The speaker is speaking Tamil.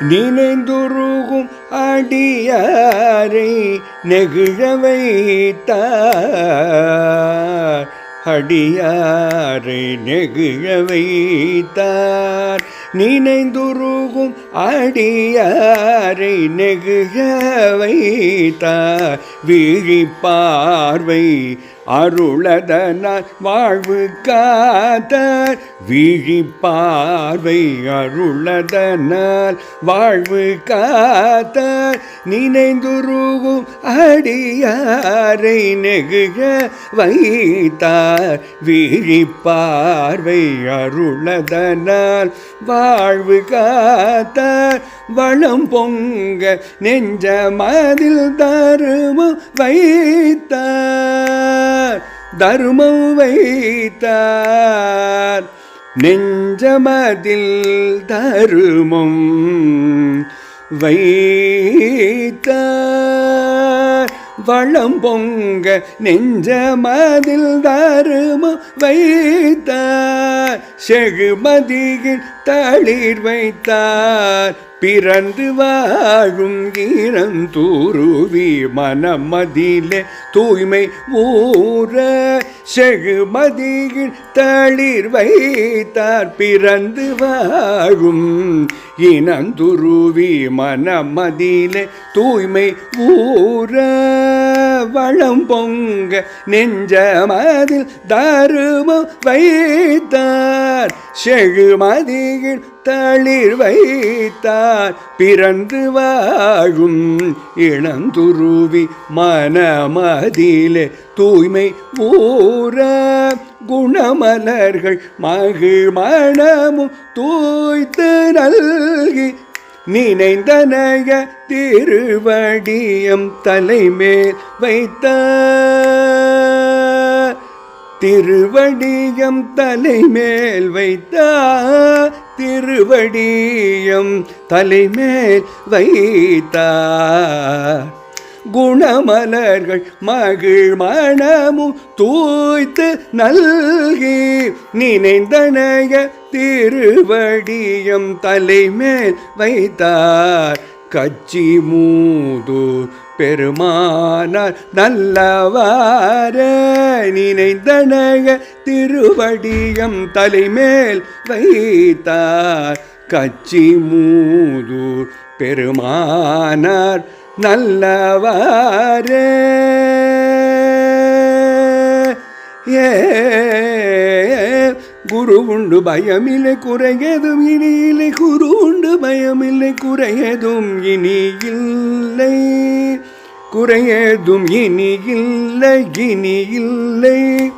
நினைந்துருகும் அடியாரை நெகிழ வைத்தார். அடியாரை நெகிழ வைத்தார். நினைந்துருகும் அடியாரை நெகிழ வைத்தார். விழிப்பார்வை அருளதனால் வாழ்வு காத்தார். விழிப்பார்வை அருளதனால் வாழ்வு காத்தார். நினைந்துருகும் அடியாரை நெகிழ வைத்தார். வீழிப்பார்வை அருளதனால் வாழ்வு காத்த வளம் பொங்க நெஞ்ச மதில் தருமம் வைத்தார். தருமம் வைத்தார். நெஞ்சமதில் தருமம் வைத்தார். வளம் பொங்க நெஞ்சமதில் தருமம் வைத்தார். செகுமதியில் தளிர் வைத்தார். பிறந்து வாழும் ஈரந்தூருவி மனமதிலே தூய்மை ஊற செகுமதியில் தளிர் வைத்தார். பிறந்து வாழும் இனந்துருவி மனமதிலே தூய்மை ஊற வளம் பொங்க நெஞ்சமதில் தருமம் வைத்தார். செழுமதியில் தளிர் வைத்தார். பிறந்து வாழும் இளந்துருவி மனமதிலே தூய்மை ஊற குணமலர்கள் மகிழ் மனமும் தூய்த்து நல்கி நினைந்தனைய திருவடியம் தலைமேல் வைத்தார். திருவடியம் தலைமேல் வைத்தா திருவடியம் தலைமேல் வைத்தா. குணமலர்கள் மகிழ் மனமும் தூய்த்து நல்கி நினைந்தனைய திருவடியம் தலைமேல் வைத்தார். கச்சி மூது பெருமானார் நல்லவாரே நினைந்தனக திருவடியம் தலைமேல் வைத்தார். கச்சி மூது பெருமானார் நல்லவாரே. ஏ குரு உண்டு பயமில்லை குறையதும். இனி இல்லை குரு உண்டு பயமில்லை குறையதும். இனி இல்லை குறையதும். இனி இல்லை இனி இல்லை